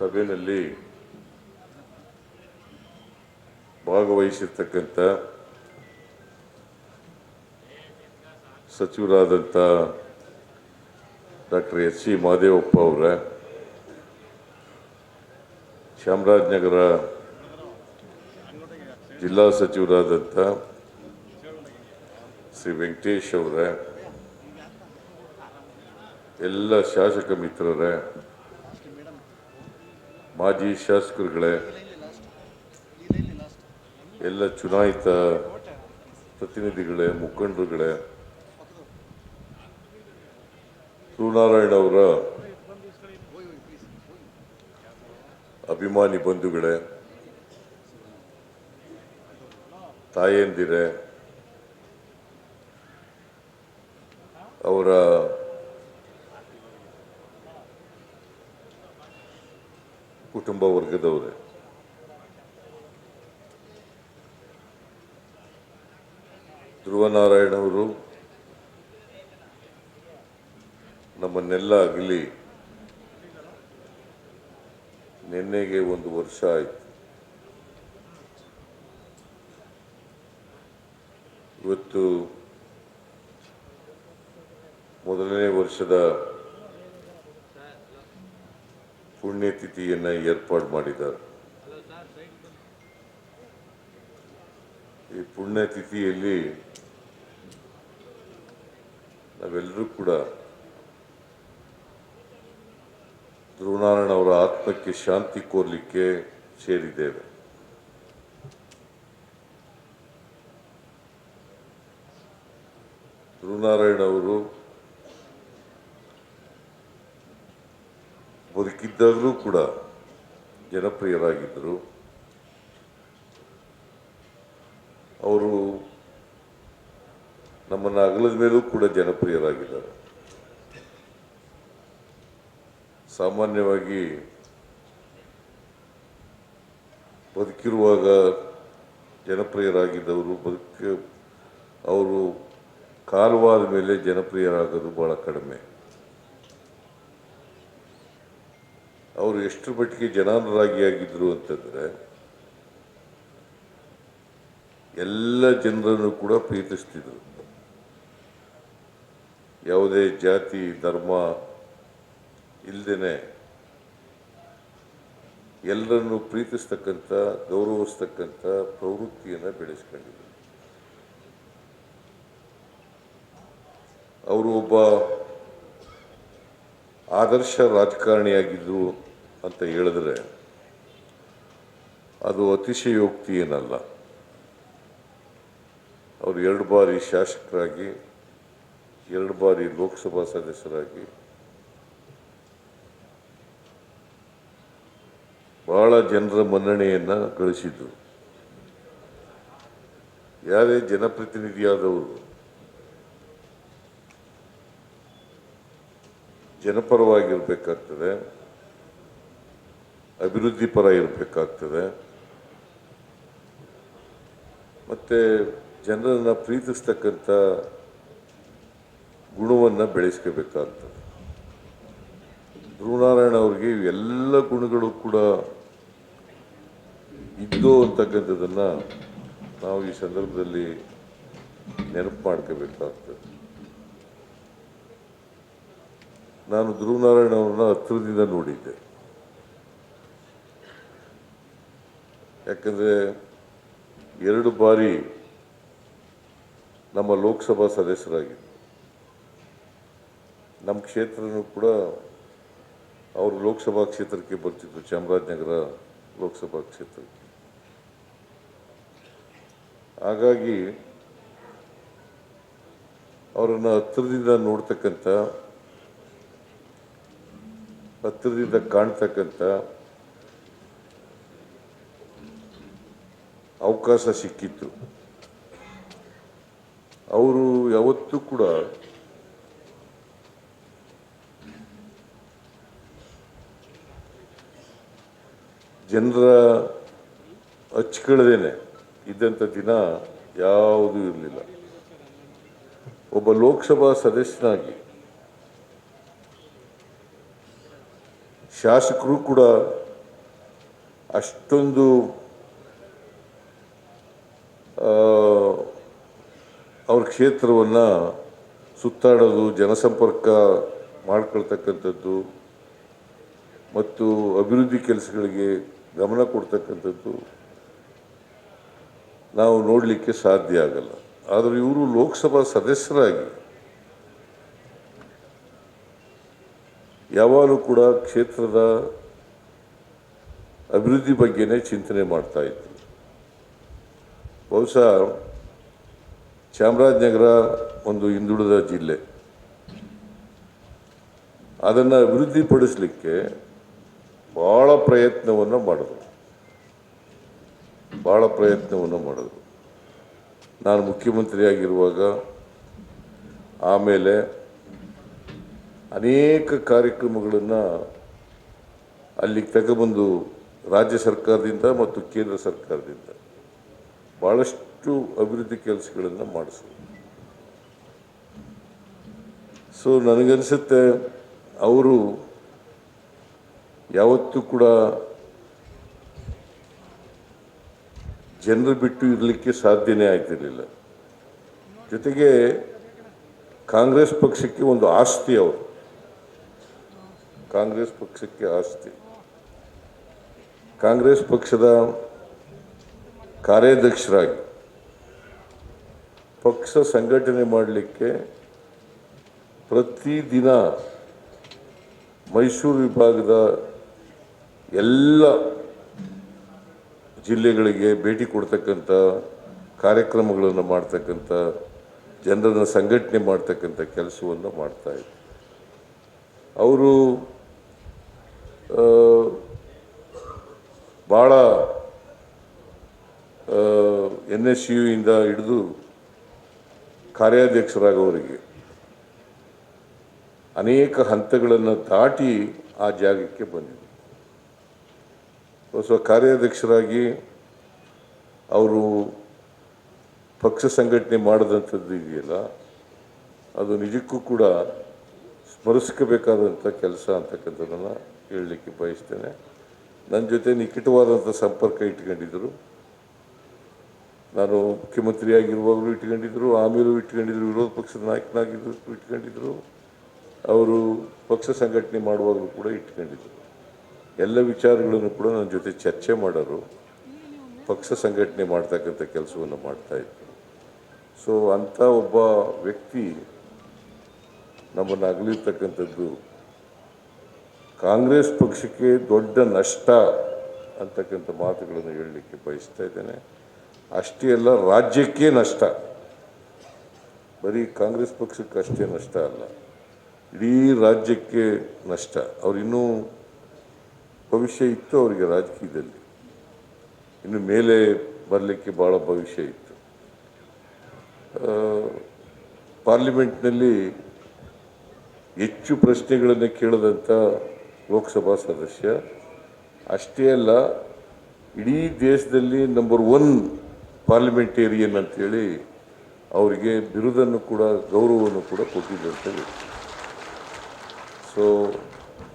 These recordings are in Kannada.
ಸಭೆಯಲ್ಲಿ ಭಾಗವಹಿಸಿರ್ತಕ್ಕಂಥ ಸಚಿವರಾದಂಥ ಡಾಕ್ಟರ್ ಎಸ್ ಸಿ ಮಹದೇವಪ್ಪ ಅವರ, ಚಾಮರಾಜನಗರ ಜಿಲ್ಲಾ ಸಚಿವರಾದಂಥ ಶ್ರೀ ವೆಂಕಟೇಶ್ ಅವರ, ಎಲ್ಲ ಶಾಸಕ ಮಿತ್ರರೇ ಮಾಜಿ ಶಾಸಕರುಗಳೇ ಎಲ್ಲ ಚುನಾಯಿತ ಪ್ರತಿನಿಧಿಗಳೇ ಮುಖಂಡರುಗಳೇ ಸುನಾರಾಯಣ ಅವರ ಅಭಿಮಾನಿ ಬಂಧುಗಳೇ ತಾಯಂದಿರೇ ಅವರ ಕುಟುಂಬ ವರ್ಗದವರೇ. ಧ್ರುವನಾರಾಯಣ ಅವರು ನಮ್ಮನ್ನೆಲ್ಲ ಅಗಲಿ. ನಿನ್ನೆಗೆ ಒಂದು ವರ್ಷ ಆಯಿತು. ಇವತ್ತು ಮೊದಲನೇ ವರ್ಷದ ಪುಣ್ಯತಿಥಿಯನ್ನು ಏರ್ಪಾಡು ಮಾಡಿದ್ದಾರೆ. ಈ ಪುಣ್ಯತಿಥಿಯಲ್ಲಿ ನಾವೆಲ್ಲರೂ ಕೂಡ ಧ್ರುವನಾರಾಯಣ ಅವರ ಆತ್ಮಕ್ಕೆ ಶಾಂತಿ ಕೋರ್ಲಿಕ್ಕೆ ಸೇರಿದ್ದೇವೆ. ಧ್ರುವನಾರಾಯಣ ಅವರು ಬದುಕಿದ್ದಾಗಲೂ ಕೂಡ ಜನಪ್ರಿಯರಾಗಿದ್ದರು. ಅವರು ನಮ್ಮನ್ನು ಅಗಲದ ಮೇಲೂ ಕೂಡ ಜನಪ್ರಿಯರಾಗಿದ್ದಾರೆ. ಸಾಮಾನ್ಯವಾಗಿ ಬದುಕಿರುವಾಗ ಜನಪ್ರಿಯರಾಗಿದ್ದವರು, ಬದುಕ ಅವರು ಕಾಲವಾದ ಮೇಲೆ ಜನಪ್ರಿಯರಾಗೋದು ಭಾಳ ಕಡಿಮೆ. ಅವರು ಎಷ್ಟು ಮಟ್ಟಿಗೆ ಜನಾನುರಾಗಿಯಾಗಿದ್ದರು ಅಂತಂದರೆ, ಎಲ್ಲ ಜನರನ್ನು ಕೂಡ ಪ್ರೀತಿಸ್ತಿದ್ರು. ಯಾವುದೇ ಜಾತಿ, ಧರ್ಮ ಇಲ್ಲದೇ ಎಲ್ಲರನ್ನು ಪ್ರೀತಿಸ್ತಕ್ಕಂಥ, ಗೌರವಿಸ್ತಕ್ಕಂಥ ಪ್ರವೃತ್ತಿಯನ್ನು ಬೆಳೆಸ್ಕೊಂಡಿದ್ರು. ಅವರು ಒಬ್ಬ ಆದರ್ಶ ರಾಜಕಾರಣಿಯಾಗಿದ್ದರು ಅಂತ ಹೇಳಿದ್ರೆ ಅದು ಅತಿಶಯೋಕ್ತಿ ಏನಲ್ಲ. ಅವರು ಎರಡು ಬಾರಿ ಶಾಸಕರಾಗಿ, ಎರಡು ಬಾರಿ ಲೋಕಸಭಾ ಸದಸ್ಯರಾಗಿ ಬಹಳ ಜನರ ಮನ್ನಣೆಯನ್ನು ಗಳಿಸಿದ್ರು. ಯಾರೇ ಜನಪ್ರತಿನಿಧಿಯಾದವರು, ಜನಪರವಾಗಿರ್ಬೇಕಾಗ್ತದೆ. ಅಭಿವೃದ್ಧಿ ಪರ ಇರಬೇಕಾಗ್ತದೆ. ಮತ್ತು ಜನರನ್ನು ಪ್ರೀತಿಸ್ತಕ್ಕಂಥ ಗುಣವನ್ನು ಬೆಳೆಸ್ಕೋಬೇಕಾಗ್ತದೆ. ಧ್ರುವನಾರಾಯಣ ಅವ್ರಿಗೆ ಎಲ್ಲ ಗುಣಗಳು ಕೂಡ ಇದ್ದು ಅಂತಕ್ಕಂಥದ್ದನ್ನು ನಾವು ಈ ಸಂದರ್ಭದಲ್ಲಿ ನೆನಪು ಮಾಡ್ಕೋಬೇಕಾಗ್ತದೆ. ನಾನು ಧ್ರುವನಾರಾಯಣ ಅವ್ರನ್ನ ಹತ್ತಿರದಿಂದ ನೋಡಿದ್ದೆ. ಯಾಕಂದರೆ ಎರಡು ಬಾರಿ ನಮ್ಮ ಲೋಕಸಭಾ ಸದಸ್ಯರಾಗಿದ್ದರು. ನಮ್ಮ ಕ್ಷೇತ್ರನೂ ಕೂಡ ಅವರು ಲೋಕಸಭಾ ಕ್ಷೇತ್ರಕ್ಕೆ ಬರ್ತಿದ್ರು, ಚಾಮರಾಜನಗರ ಲೋಕಸಭಾ ಕ್ಷೇತ್ರಕ್ಕೆ. ಹಾಗಾಗಿ ಅವರನ್ನು ಹತ್ತಿರದಿಂದ ನೋಡ್ತಕ್ಕಂಥ, ಹತ್ತಿರದಿಂದ ಕಾಣ್ತಕ್ಕಂಥ ಅವಕಾಶ ಸಿಕ್ಕಿತ್ತು ಅವರು ಯಾವತ್ತೂ ಕೂಡ ಜನರ ಹಚ್ಕೊಳ್ಳದೇನೆ ಇದ್ದಂಥ ದಿನ ಯಾವುದೂ ಇರಲಿಲ್ಲ. ಒಬ್ಬ ಲೋಕಸಭಾ ಸದಸ್ಯನಾಗಿ ಶಾಸಕರು ಕೂಡ ಅಷ್ಟೊಂದು ಅವ್ರ ಕ್ಷೇತ್ರವನ್ನು ಸುತ್ತಾಡೋದು, ಜನಸಂಪರ್ಕ ಮಾಡ್ಕೊಳ್ತಕ್ಕಂಥದ್ದು ಮತ್ತು ಅಭಿವೃದ್ಧಿ ಕೆಲಸಗಳಿಗೆ ಗಮನ ಕೊಡ್ತಕ್ಕಂಥದ್ದು ನಾವು ನೋಡಲಿಕ್ಕೆ ಸಾಧ್ಯ ಆಗಲ್ಲ. ಆದರೆ ಇವರು ಲೋಕಸಭಾ ಸದಸ್ಯರಾಗಿ ಯಾವಾಗಲೂ ಕೂಡ ಕ್ಷೇತ್ರದ ಅಭಿವೃದ್ಧಿ ಬಗ್ಗೆನೇ ಚಿಂತನೆ ಮಾಡ್ತಾ ಇದ್ದರು ಬಹುಶಃ ಚಾಮರಾಜನಗರ ಒಂದು ಹಿಂದುಳಿದ ಜಿಲ್ಲೆ. ಅದನ್ನು ಅಭಿವೃದ್ಧಿಪಡಿಸಲಿಕ್ಕೆ ಭಾಳ ಪ್ರಯತ್ನವನ್ನು ಮಾಡಿದ್ರು. ಭಾಳ ಪ್ರಯತ್ನವನ್ನು ಮಾಡಿದ್ರು. ನಾನು ಮುಖ್ಯಮಂತ್ರಿಯಾಗಿರುವಾಗ ಆಮೇಲೆ ಅನೇಕ ಕಾರ್ಯಕ್ರಮಗಳನ್ನು ಅಲ್ಲಿಗೆ ತಗೊಬಂದು ರಾಜ್ಯ ಸರ್ಕಾರದಿಂದ ಮತ್ತು ಕೇಂದ್ರ ಸರ್ಕಾರದಿಂದ ಭಾಳಷ್ಟು ಅಭಿವೃದ್ಧಿ ಕೆಲಸಗಳನ್ನು ಮಾಡಿಸಿದ್ರು ಸೊ ನನಗನ್ಸುತ್ತೆ ಅವರು ಯಾವತ್ತೂ ಕೂಡ ಜನರು ಬಿಟ್ಟು ಇರಲಿಕ್ಕೆ ಸಾಧ್ಯನೇ ಆಗ್ತಿರಲಿಲ್ಲ. ಜೊತೆಗೆ ಕಾಂಗ್ರೆಸ್ ಪಕ್ಷಕ್ಕೆ ಒಂದು ಆಸ್ತಿ ಅವರು. ಕಾಂಗ್ರೆಸ್ ಪಕ್ಷಕ್ಕೆ ಆಸ್ತಿ. ಕಾಂಗ್ರೆಸ್ ಪಕ್ಷದ ಕಾರ್ಯಾಧ್ಯಕ್ಷರಾಗಿ ಪಕ್ಷ ಸಂಘಟನೆ ಮಾಡಲಿಕ್ಕೆ ಪ್ರತಿದಿನ ಮೈಸೂರು ವಿಭಾಗದ ಎಲ್ಲ ಜಿಲ್ಲೆಗಳಿಗೆ ಭೇಟಿ ಕೊಡ್ತಕ್ಕಂಥ ಕಾರ್ಯಕ್ರಮಗಳನ್ನು ಮಾಡ್ತಕ್ಕಂಥ, ಜನರನ್ನು ಸಂಘಟನೆ ಮಾಡ್ತಕ್ಕಂಥ ಕೆಲಸವನ್ನು ಮಾಡ್ತಾ ಇದ್ದರು ಅವರು ಭಾಳ ಎನ್ ಎಸ್ ಇಂದ ಹಿಡಿದು ಕಾರ್ಯಾಧ್ಯಕ್ಷರಾಗೋರಿಗೆ ಅನೇಕ ಹಂತಗಳನ್ನು ದಾಟಿ ಆ ಜಾಗಕ್ಕೆ ಬಂದಿದೆ ಸ್ವ ಕಾರ್ಯಾಧ್ಯಕ್ಷರಾಗಿ ಅವರು ಪಕ್ಷ ಸಂಘಟನೆ ಮಾಡಿದಂಥದ್ದು ಇದೆಯಲ್ಲ, ಅದು ನಿಜಕ್ಕೂ ಕೂಡ ಸ್ಮರಿಸ್ಕೋಬೇಕಾದಂಥ ಕೆಲಸ ಅಂತಕ್ಕಂಥದ್ದನ್ನು ಹೇಳಲಿಕ್ಕೆ ಬಯಸ್ತೇನೆ. ನನ್ನ ಜೊತೆ ನಿಕಟವಾದಂಥ ಸಂಪರ್ಕ ಇಟ್ಕೊಂಡಿದ್ದರು. ನಾನು ಮುಖ್ಯಮಂತ್ರಿಯಾಗಿರುವಾಗಲೂ ಇಟ್ಕೊಂಡಿದ್ದರು ಆಮೇಲೂ ಇಟ್ಕೊಂಡಿದ್ರು ವಿರೋಧ ಪಕ್ಷದ ನಾಯಕನಾಗಿದ್ದರು ಇಟ್ಕೊಂಡಿದ್ರು ಅವರು ಪಕ್ಷ ಸಂಘಟನೆ ಮಾಡುವಾಗಲೂ ಕೂಡ ಇಟ್ಕೊಂಡಿದ್ದರು ಎಲ್ಲ ವಿಚಾರಗಳನ್ನು ಕೂಡ ನನ್ನ ಜೊತೆ ಚರ್ಚೆ ಮಾಡೋರು ಪಕ್ಷ ಸಂಘಟನೆ ಮಾಡ್ತಕ್ಕಂಥ ಕೆಲಸವನ್ನು ಮಾಡ್ತಾಯಿದ್ರು ಸೊ ಅಂಥ ಒಬ್ಬ ವ್ಯಕ್ತಿ ನಮ್ಮನ್ನು ಅಗಲಿರ್ತಕ್ಕಂಥದ್ದು ಕಾಂಗ್ರೆಸ್ ಪಕ್ಷಕ್ಕೆ ದೊಡ್ಡ ನಷ್ಟ ಅಂತಕ್ಕಂಥ ಮಾತುಗಳನ್ನು ಹೇಳಲಿಕ್ಕೆ ಬಯಸ್ತಾ ಇದ್ದೇನೆ. ಅಷ್ಟೇ ಅಲ್ಲ, ರಾಜ್ಯಕ್ಕೆ ನಷ್ಟ. ಬರೀ ಕಾಂಗ್ರೆಸ್ ಪಕ್ಷಕ್ಕೆ ಅಷ್ಟೇ ನಷ್ಟ ಅಲ್ಲ, ಇಡೀ ರಾಜ್ಯಕ್ಕೆ ನಷ್ಟ. ಅವರಿನ್ನೂ ಭವಿಷ್ಯ ಇತ್ತು ಅವರಿಗೆ ರಾಜಕೀಯದಲ್ಲಿ. ಇನ್ನು ಮೇಲೆ ಬರಲಿಕ್ಕೆ ಭಾಳ ಭವಿಷ್ಯ ಇತ್ತು. ಪಾರ್ಲಿಮೆಂಟ್ನಲ್ಲಿ ಹೆಚ್ಚು ಪ್ರಶ್ನೆಗಳನ್ನು ಕೇಳದಂಥ ಲೋಕಸಭಾ ಸದಸ್ಯ. ಅಷ್ಟೇ ಅಲ್ಲ, ಇಡೀ ದೇಶದಲ್ಲಿ ನಂಬರ್ ಒನ್ ಪಾರ್ಲಿಮೆಂಟೇರಿಯನ್ ಅಂತೇಳಿ ಅವರಿಗೆ ಬಿರುದನ್ನು ಕೂಡ, ಗೌರವವನ್ನು ಕೂಡ ಕೊಟ್ಟಿದ್ದಂಥ ವ್ಯಕ್ತಿ. ಸೊ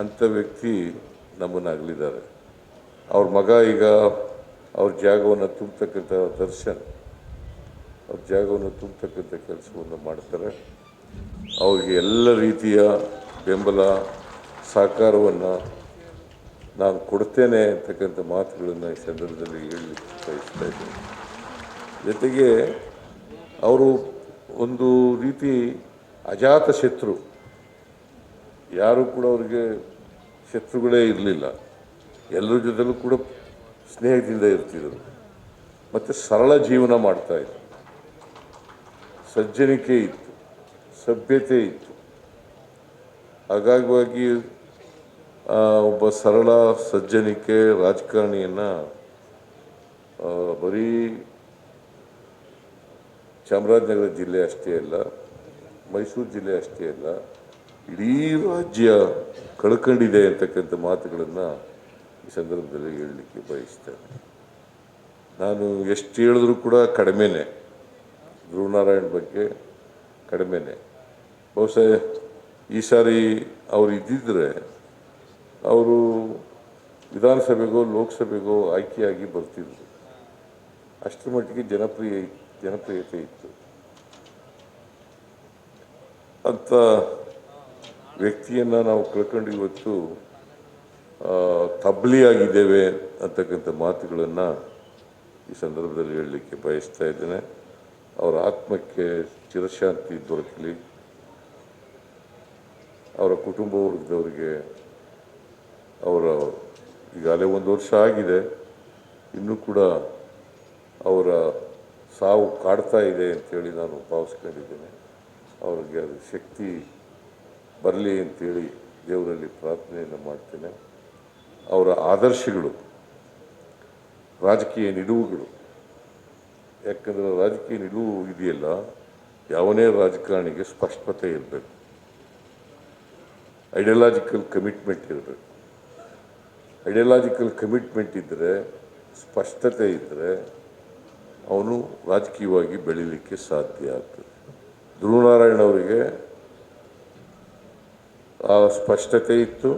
ಅಂಥ ವ್ಯಕ್ತಿ ನಮ್ಮನ್ನಾಗಲಿದ್ದಾರೆ. ಅವ್ರ ಮಗ ಈಗ ಅವ್ರ ಜಾಗವನ್ನು ತುಂಬತಕ್ಕಂಥ ದರ್ಶನ್, ಅವ್ರ ಜಾಗವನ್ನು ತುಂಬತಕ್ಕಂಥ ಕೆಲಸವನ್ನು ಮಾಡ್ತಾರೆ. ಅವ್ರಿಗೆ ಎಲ್ಲ ರೀತಿಯ ಬೆಂಬಲ, ಸಹಕಾರವನ್ನು ನಾನು ಕೊಡ್ತೇನೆ ಅಂತಕ್ಕಂಥ ಮಾತುಗಳನ್ನು ಈ ಸಂದರ್ಭದಲ್ಲಿ ಹೇಳಲಿಕ್ಕೆ ಬಯಸ್ತಾ ಇದ್ದೇನೆ. ಜೊತೆಗೆ ಅವರು ಒಂದು ರೀತಿ ಅಜಾತ ಶತ್ರು. ಯಾರು ಕೂಡ ಅವರಿಗೆ ಶತ್ರುಗಳೇ ಇರಲಿಲ್ಲ. ಎಲ್ಲರ ಜೊತೆಲೂ ಕೂಡ ಸ್ನೇಹದಿಂದ ಇರ್ತಿದ್ರು. ಮತ್ತು ಸರಳ ಜೀವನ ಮಾಡ್ತಾಯಿದ್ರು ಸಜ್ಜನಿಕೆ ಇತ್ತು. ಸಭ್ಯತೆ ಇತ್ತು. ಹಾಗಾಗಿ ಒಬ್ಬ ಸರಳ ಸಜ್ಜನಿಕೆ ರಾಜಕಾರಣಿಯನ್ನು ಬರೀ ಚಾಮರಾಜನಗರ ಜಿಲ್ಲೆ ಅಷ್ಟೇ ಅಲ್ಲ, ಮೈಸೂರು ಜಿಲ್ಲೆ ಅಷ್ಟೇ ಅಲ್ಲ, ಇಡೀ ರಾಜ್ಯ ಕಳ್ಕೊಂಡಿದೆ ಅಂತಕ್ಕಂಥ ಮಾತುಗಳನ್ನು ಈ ಸಂದರ್ಭದಲ್ಲಿ ಹೇಳಲಿಕ್ಕೆ ಬಯಸ್ತೇನೆ. ನಾನು ಎಷ್ಟು ಹೇಳಿದ್ರೂ ಕೂಡ ಕಡಿಮೆನೇ. ಧ್ರುವನಾರಾಯಣ ಬಗ್ಗೆ ಕಡಿಮೆನೇ. ಬಹುಶಃ ಈ ಸಾರಿ ಅವರು ಇದ್ದಿದ್ದರೆ ಅವರು ವಿಧಾನಸಭೆಗೋ, ಲೋಕಸಭೆಗೋ ಆಯ್ಕೆಯಾಗಿ ಬರ್ತಿದ್ರು. ಅಷ್ಟರ ಮಟ್ಟಿಗೆ ಜನಪ್ರಿಯ ಜನಪ್ರಿಯತೆ ಇತ್ತು. ಅಂತ ವ್ಯಕ್ತಿಯನ್ನು ನಾವು ಕಳ್ಕೊಂಡು ಇವತ್ತು ತಬ್ಲಿಯಾಗಿದ್ದೇವೆ ಅಂತಕ್ಕಂಥ ಮಾತುಗಳನ್ನು ಈ ಸಂದರ್ಭದಲ್ಲಿ ಹೇಳಲಿಕ್ಕೆ ಬಯಸ್ತಾ ಇದ್ದೇನೆ. ಅವರ ಆತ್ಮಕ್ಕೆ ಚಿರಶಾಂತಿ ದೊರಕಲಿ. ಅವರ ಕುಟುಂಬ ವರ್ಗದವರಿಗೆ ಅವರ ಈಗಾಗಲೇ ಒಂದು ವರ್ಷ ಆಗಿದೆ. ಇನ್ನೂ ಕೂಡ ಅವರ ಸಾವು ಕಾಡ್ತಾ ಇದೆ ಅಂತೇಳಿ ನಾನು ಭಾವಿಸ್ಕೊಂಡಿದ್ದೇನೆ. ಅವ್ರಿಗೆ ಅದು ಶಕ್ತಿ ಬರಲಿ ಅಂತೇಳಿ ದೇವರಲ್ಲಿ ಪ್ರಾರ್ಥನೆಯನ್ನು ಮಾಡ್ತೇನೆ. ಅವರ ಆದರ್ಶಗಳು, ರಾಜಕೀಯ ನಿಲುವುಗಳು, ಯಾಕಂದರೆ ರಾಜಕೀಯ ನಿಲುವು ಇದೆಯಲ್ಲ, ಯಾವನೇ ರಾಜಕಾರಣಿಗೆ ಸ್ಪಷ್ಟತೆ ಇರಬೇಕು. ಐಡಿಯಾಲಜಿಕಲ್ ಕಮಿಟ್ಮೆಂಟ್ ಇರಬೇಕು. ಐಡಿಯಾಲಜಿಕಲ್ ಕಮಿಟ್ಮೆಂಟ್ ಇದ್ದರೆ ಸ್ಪಷ್ಟತೆ ಇದ್ದರೆ ಅವನು ರಾಜಕೀಯವಾಗಿ ಬೆಳೀಲಿಕ್ಕೆ ಸಾಧ್ಯ ಆಗ್ತದೆ. ಧ್ರುವನಾರಾಯಣ ಅವರಿಗೆ ಆ ಸ್ಪಷ್ಟತೆ ಇತ್ತು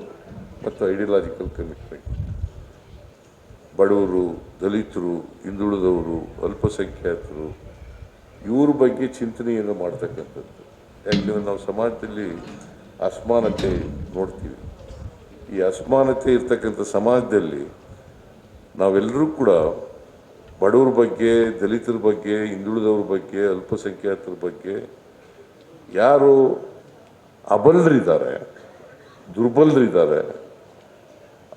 ಮತ್ತು ಐಡಿಯಲಾಜಿಕಲ್ ಕಮಿಟ್ಮೆಂಟ್ ಬಡವರು, ದಲಿತರು, ಹಿಂದುಳಿದವರು, ಅಲ್ಪಸಂಖ್ಯಾತರು, ಇವ್ರ ಬಗ್ಗೆ ಚಿಂತನೆಯನ್ನು ಮಾಡ್ತಕ್ಕಂಥದ್ದು. ಯಾಕೆಂದರೆ ನಾವು ಸಮಾಜದಲ್ಲಿ ಅಸಮಾನತೆ ನೋಡ್ತೀವಿ. ಈ ಅಸಮಾನತೆ ಇರ್ತಕ್ಕಂಥ ಸಮಾಜದಲ್ಲಿ ನಾವೆಲ್ಲರೂ ಕೂಡ ಬಡವ್ರ ಬಗ್ಗೆ, ದಲಿತರ ಬಗ್ಗೆ, ಹಿಂದುಳಿದವ್ರ ಬಗ್ಗೆ, ಅಲ್ಪಸಂಖ್ಯಾತರ ಬಗ್ಗೆ ಯಾರು ಅಬಲರಿದ್ದಾರೆ, ದುರ್ಬಲರಿದ್ದಾರೆ,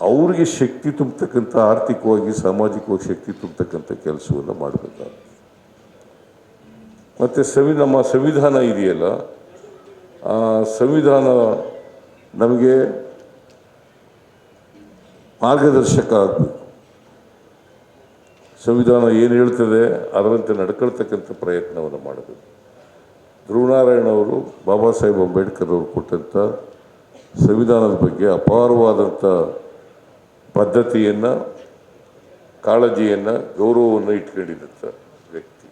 ಅವ್ರಿಗೆ ಶಕ್ತಿ ತುಂಬತಕ್ಕಂಥ ಆರ್ಥಿಕವಾಗಿ, ಸಾಮಾಜಿಕವಾಗಿ ಶಕ್ತಿ ತುಂಬತಕ್ಕಂಥ ಕೆಲಸವನ್ನು ಮಾಡಬೇಕಾಗುತ್ತೆ ಮತ್ತು ಸಂವಿ, ನಮ್ಮ ಸಂವಿಧಾನ ಇದೆಯಲ್ಲ, ಆ ಸಂವಿಧಾನ ನಮಗೆ ಮಾರ್ಗದರ್ಶಕ ಆಗಬೇಕು. ಸಂವಿಧಾನ ಏನು ಹೇಳ್ತದೆ ಅದರಂತೆ ನಡ್ಕೊಳ್ತಕ್ಕಂಥ ಪ್ರಯತ್ನವನ್ನು ಮಾಡಬೇಕು. ಧ್ರುವನಾರಾಯಣ ಅವರು, ಬಾಬಾ ಸಾಹೇಬ್ ಅಂಬೇಡ್ಕರ್ ಅವರು ಕೊಟ್ಟಂಥ ಸಂವಿಧಾನದ ಬಗ್ಗೆ ಅಪಾರವಾದಂಥ ಪದ್ಧತಿಯನ್ನು ಕಾಳಜಿಯನ್ನು, ಗೌರವವನ್ನು ಇಟ್ಕೊಂಡಿದ್ದಂಥ ವ್ಯಕ್ತಿ.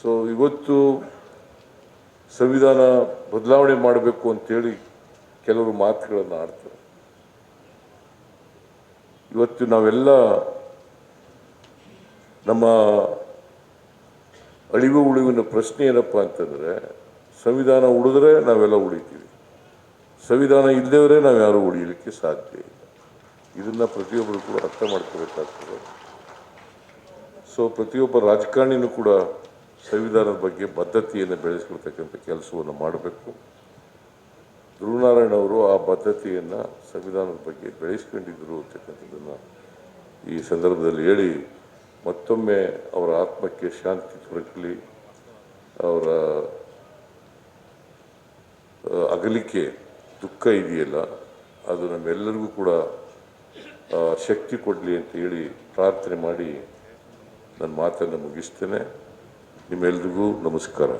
ಸೊ ಇವತ್ತು ಸಂವಿಧಾನ ಬದಲಾವಣೆ ಮಾಡಬೇಕು ಅಂತೇಳಿ ಕೆಲವರು ಮಾತುಗಳನ್ನು ಆಡ್ತಾರೆ. ಇವತ್ತು ನಾವೆಲ್ಲ ನಮ್ಮ ಅಳಿವು ಉಳಿವಿನ ಪ್ರಶ್ನೆ ಏನಪ್ಪ ಅಂತಂದರೆ, ಸಂವಿಧಾನ ಉಳಿದ್ರೆ ನಾವೆಲ್ಲ ಉಳಿತೀವಿ. ಸಂವಿಧಾನ ಇಲ್ಲದವರೇ ನಾವು ಯಾರು ಉಳಿಯಲಿಕ್ಕೆ ಸಾಧ್ಯ ಇಲ್ಲ. ಇದನ್ನು ಪ್ರತಿಯೊಬ್ಬರು ಕೂಡ ಅರ್ಥ ಮಾಡ್ಕೋಬೇಕಾಗ್ತದೆ. ಸೊ ಪ್ರತಿಯೊಬ್ಬ ರಾಜಕಾರಣಿನೂ ಕೂಡ ಸಂವಿಧಾನದ ಬಗ್ಗೆ ಬದ್ಧತೆಯನ್ನು ಬೆಳೆಸ್ಕೊಳ್ತಕ್ಕಂಥ ಕೆಲಸವನ್ನು ಮಾಡಬೇಕು. ಧ್ರುವನಾರಾಯಣ ಅವರು ಆ ಬದ್ಧತೆಯನ್ನು ಸಂವಿಧಾನದ ಬಗ್ಗೆ ಬೆಳೆಸ್ಕೊಂಡಿದ್ದರು ಅಂತಕ್ಕಂಥದ್ದನ್ನು ಈ ಸಂದರ್ಭದಲ್ಲಿ ಹೇಳಿ ಮತ್ತೊಮ್ಮೆ ಅವರ ಆತ್ಮಕ್ಕೆ ಶಾಂತಿ ದೊರಕಲಿ, ಅವರ ಅಗಲಿಕೆ ದುಃಖ ಇದೆಯಲ್ಲ, ಅದು ನಮ್ಮೆಲ್ಲರಿಗೂ ಕೂಡ ಶಕ್ತಿ ಕೊಡಲಿ ಅಂತ ಹೇಳಿ ಪ್ರಾರ್ಥನೆ ಮಾಡಿ ನನ್ನ ಮಾತನ್ನು ಮುಗಿಸ್ತೇನೆ. ನಿಮ್ಮೆಲ್ರಿಗೂ ನಮಸ್ಕಾರ.